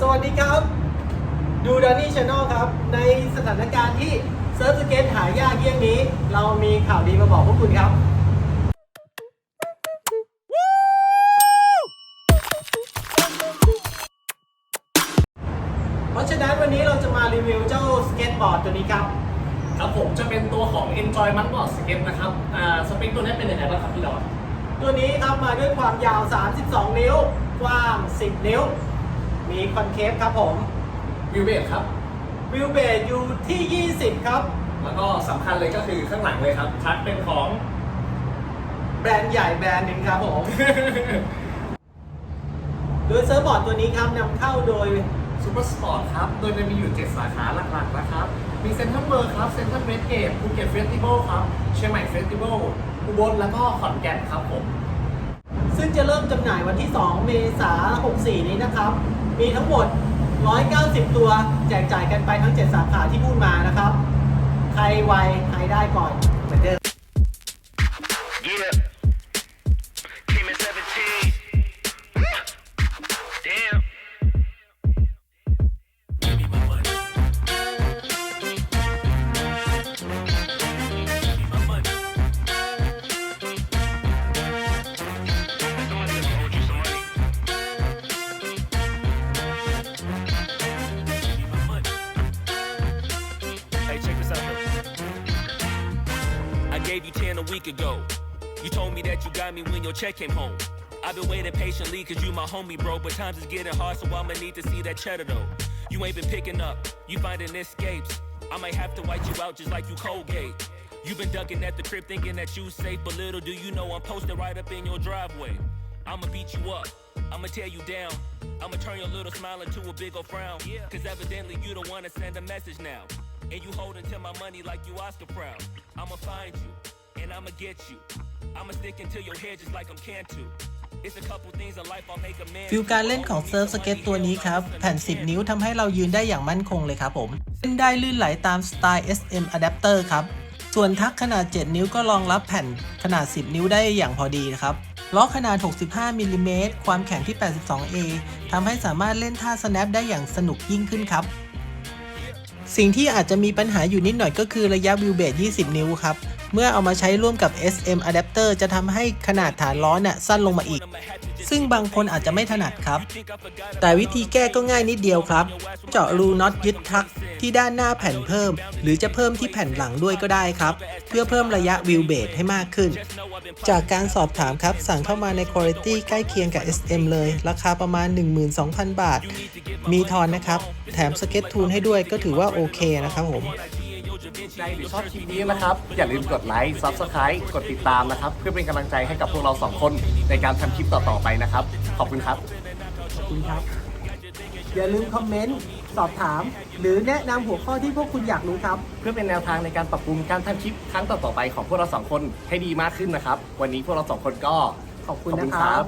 สวัสดีครับ ดูดานี่ช n แนลครับ ในสถานการณ์ที่เซิร์ฟสเก็ตหายากเยี่ยงนี้ เรามีข่าวดีมาบอกพวกคุณครับ เพราะฉะนั้นวันนี้เราจะมารีวิวเจ้าสเก็ตบอร์ดตัวนี้ครับ ครับผมจะเป็นตัวของ Enjoy m a n b o a r d Skate นะครับ อ่าสเปคตัวนี้เป็นยังไงบ้างครับพี่ดอนตัวนี้ครับมาด้วยความยาว 32 นิ้ว กว้าง 10 นิ้ว มีคอนเคฟครับผม วิวเบครับ วิวเบสอยู่ที่ 20 ครับ แล้วก็สำคัญเลยก็คือข้างหลังเลยครับชัดเป็นของ แบรนด์ใหญ่แบรนด์หนึ่งครับผม โดยเซิร์ฟบอร์ดตัวนี้ครับนำเข้าโดย Super Sport ครับ โดยมันมีอยู่ 7 สาขาหลักๆนะครับ มีเซ็นทรัลเวิร์ครับ เซ็นทรัลเวสเกตภูเก็ตเฟสติวัลครับ เชียงใหม่เฟสติวัลอุบลแล้วก็ขอนแก่นครับผม ซึ่งจะเริ่มจำหน่ายวันที่ 2 เมษายน64 นี้นะครับ มีทั้งหมด 190 ตัวแจกจ่ายกันไปทั้ง 7 สาขาที่พูดมานะครับ ใครไวใครได้ก่อน gave you 10 a week ago. You told me that you got me when your check came home. I've been waiting patiently cause you my homie, bro. But times is getting hard, so I'ma need to see that cheddar though. You ain't been picking up, you finding escapes. I might have to wipe you out just like you Colgate. You've been ducking at the crib thinking that you safe, but little do you know I'm posted right up in your driveway. I'ma beat you up, I'ma tear you down. I'ma turn your little smile into a big old frown. Cause evidently you don't wanna send a message now. And you holding to my money like you Oscar proud. I'ma find you, and I'ma get you. I'ma stick into your head just like I'm Cantu. It's a couple things in life I'll make a man. ฟิลการเล่นของเซิร์ฟสเก็ตตัวนี้ครับ แผ่น 10 นิ้วทำให้เรายืนได้อย่างมั่นคงเลยครับผมเล่นได้ลื่นไหลตามสไตล์ SM Adapter ครับ ส่วนทักขนาด 7 นิ้วก็รองรับแผ่นขนาด 10 นิ้วได้อย่างพอดีนะครับล้อขนาด 65มิลลิเมตรความแข็งที่ 82A ทำให้สามารถเล่นท่า snap ได้อย่างสนุกยิ่งขึ้นครับ สิ่งที่อาจจะมีปัญหาอยู่นิดหน่อยก็คือระยะวิวเบส20 นิ้วครับ เมื่อเอามาใช้ร่วมกับ SM Adapter จะทำให้ขนาดฐานล้อเนี่ยสั้นลงมาอีก ซึ่งบางคนอาจจะไม่ถนัดครับ แต่วิธีแก้ก็ง่ายนิดเดียวครับ เจาะรูน็อตยึดทักที่ด้านหน้าแผ่นเพิ่ม หรือจะเพิ่มที่แผ่นหลังด้วยก็ได้ครับ เพื่อเพิ่มระยะวิวเบสให้มากขึ้น จากการสอบถามครับ สั่งเข้ามาในคุณภาพใกล้เคียงกับ SM เลย ราคาประมาณ 12,000 บาท มีทอนนะครับ แถมสเก็ตทูนให้ด้วยก็ถือว่าโอเคนะครับผม ใจหรือชอบคลิปนี้นะครับ อย่าลืมกดไลค์ Subscribe กดติดตามนะครับ เพื่อเป็นกำลังใจให้กับพวกเราสองคนในการทำคลิปต่อๆไปนะครับ ขอบคุณครับ ขอบคุณครับ อย่าลืมคอมเมนต์ สอบถาม หรือแนะนำหัวข้อที่พวกคุณอยากรู้ครับ เพื่อเป็นแนวทางในการปรับปรุงการทำคลิปครั้งต่อๆไปของพวกเราสองคนให้ดีมากขึ้นนะครับ วันนี้พวกเราสองคนก็ขอบคุณนะครับ